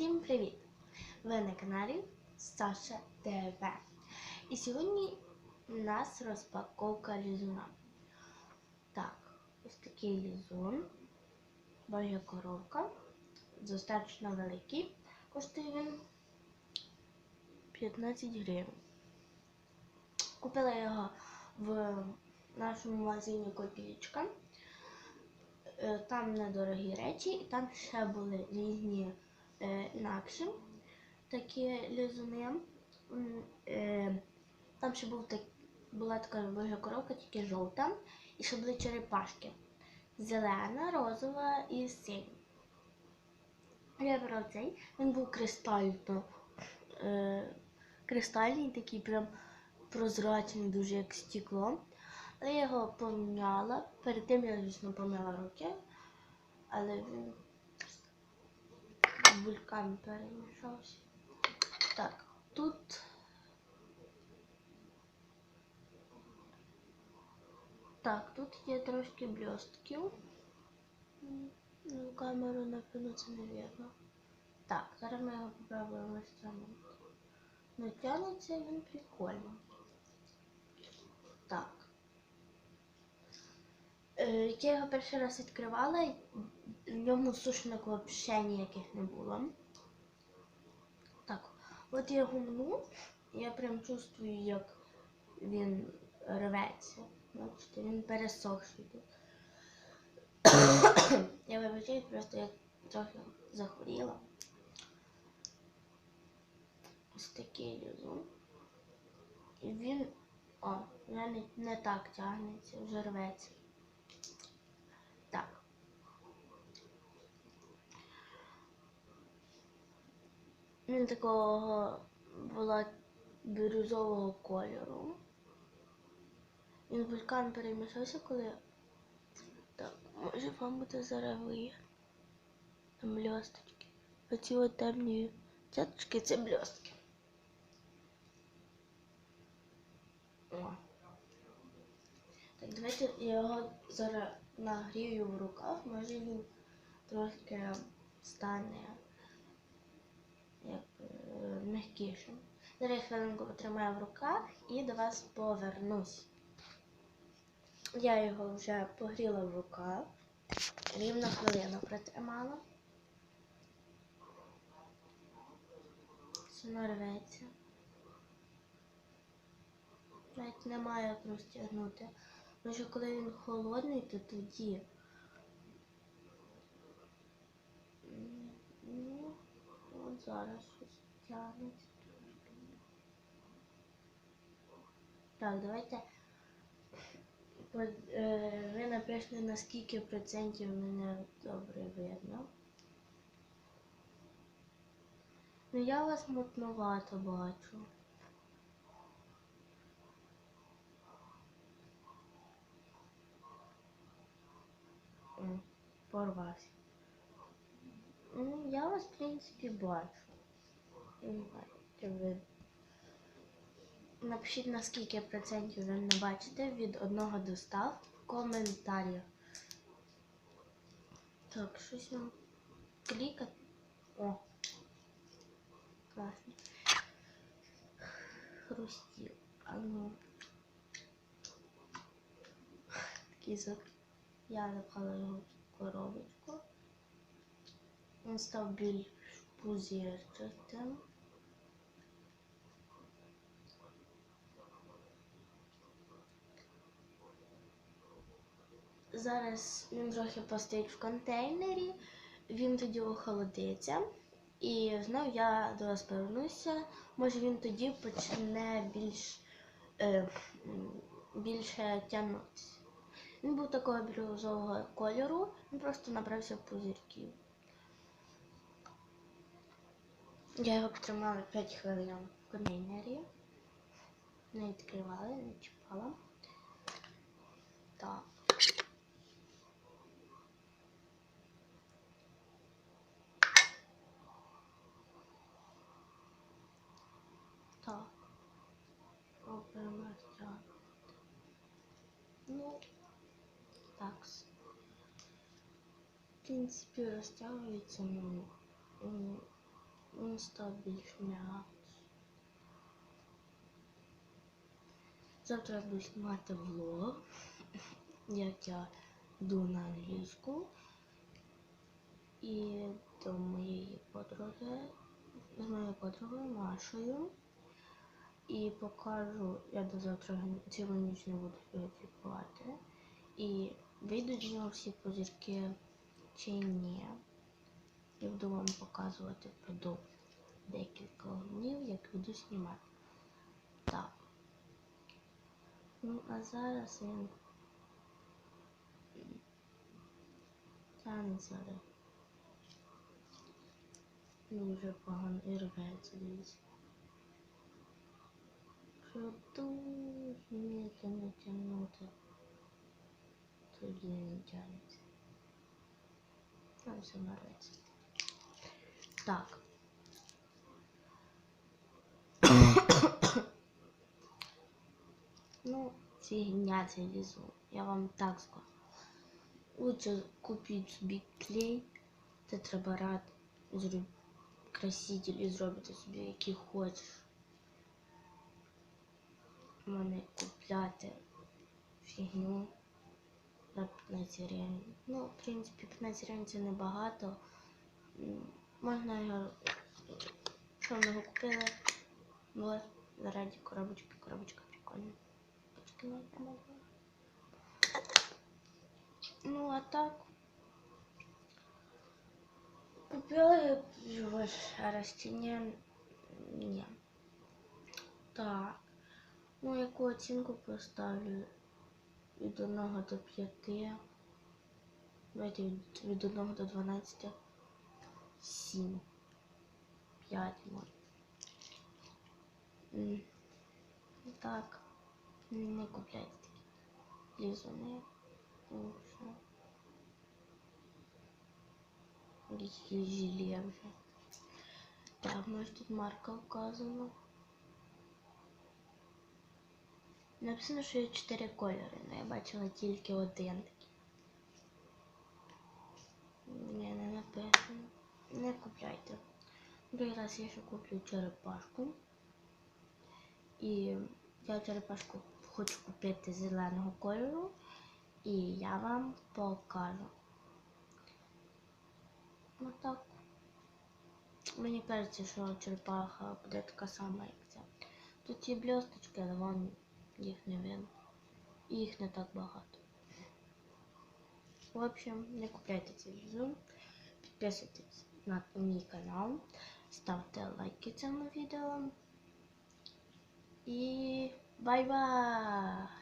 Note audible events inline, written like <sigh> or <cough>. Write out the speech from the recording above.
Всім привіт! Ви на каналі Саша ТВ. І сьогодні у нас розпаковка лізуна. Так, ось такий лізун, божа коробка, достатньо великий. Коштує він 15 гривень. Купила його в нашому магазині Копійка. Е, Там недорогі речі, і там ще були різні е, такі лізуни. Е, там ще був так, була така божа коробка, тільки жовта, і ще були черепашки. Зелена, розова і синя. Я брав цей, він був кристально. Е, кристальний, такий прям прозрачний, дуже як стекло. Але я його поміняла. Перед тим я, звісно, помила руки, але він з бульками перемішався. Так, тут. Так, тут є трошки блістків. М, Ну, камеру, напевно, це не видно. Так, зараз ми його попробуємо стягнути. Ну, тягнеться він прикольно. Так. Е, я його перший раз відкривала, в ньому сушник взагалі ніяких не було. Так, от я гумну, і я прям чувствую, як він рветься. Бачите, він пересохший тут. <coughs> я вибачаю, просто я трохи захворіла. Ось такий лізун. І він, о, не, не так тягнеться, вже рветься. Так. Він такого була бірюзового кольору. Він вулкан перемішався, коли. Так, може вам буде зараз. Там блісточки. Оці от темні цяточки це блістки. Так, давайте я його зараз нагрію в руках, може він трошки стане м'якішим. Зараз я хвилинку потримаю в руках і до вас повернусь. Я його вже погріла в руках, рівно хвилину протримала. Все нарветься. Навіть немає як розтягнути. Може, коли він холодний, то тоді. М, Ну, от зараз щось тягнеться. Так, давайте. Е, Ви напишете, на скільки процентів мене добре видно. Ну я вас мутновато бачу. Порвався. Ну, я вас, в принципі, бачу. Ви. Напишіть, на скільки процентів ви не бачите від 1 до 100 в коментарях. Так, щось вам клікати. О. Класно. Хрустів. А ну. Такий звук. Я запхала його в коробочку. Він став більш пузірчатим. Зараз він трохи постоїть в контейнері, він тоді охолодиться. І знову я до вас повернуся. Може він тоді почне більш, е, більше тягнутися. Він був такого бірюзового кольору, він просто набрався пузирків. Я його потримала 5 хвилин в контейнері. Не відкривала, не чіпала. Так. Так. Ну, так. В принципі, розтягується, ну, м, став більш м'якший. Завтра я буду знімати влог, як я йду на англійську. І до моєї подруги, з моєю подругою Машею. І покажу, я до завтра цілу ніч не буду сліпувати. І вийдуть з нього всі позірки чи ні. Я буду вам показувати впродовж декілька днів, як буду знімати. Так. Ну, а зараз він. Не зараз. Дуже погано і рветься, дивіться. Що дуже медленно тягнути. Тоді не тягнеться. Там все нарветься. Так. ну, фігня це. Я вам так скажу. Лучше купіть собі клей, тетрабарат, зроб... краситель і зробити собі який хочеш. У мене купляти фігню за 15 гривень. Ну, в принципі, 15 гривень це небагато. Можна його, що ми його купили, вот, заради коробочки, коробочка прикольна. Ну, а так. Купила його ще ні? Так. Ну, яку оцінку поставлю від 1 до 5. Давайте від 1 до 12. 7. 5 може. Так. Не купляйте такі лізуни. Тому що желе вже. Так, може тут марка вказана. Написано, що є 4 кольори, але я бачила тільки один такий. Ні, не написано. Не купляйте. Другий раз я ще куплю черепашку. І я черепашку хочу купити зеленого кольору. І я вам покажу. Ну так. Мені кажеться, що черепаха буде така сама, як ця. Тут є блісточки, але вам їх не видно. І їх не так багато. В общем, не купляйте цей візу. Підписуйтесь на мій канал, ставте лайки цьому відео. І бай-бай!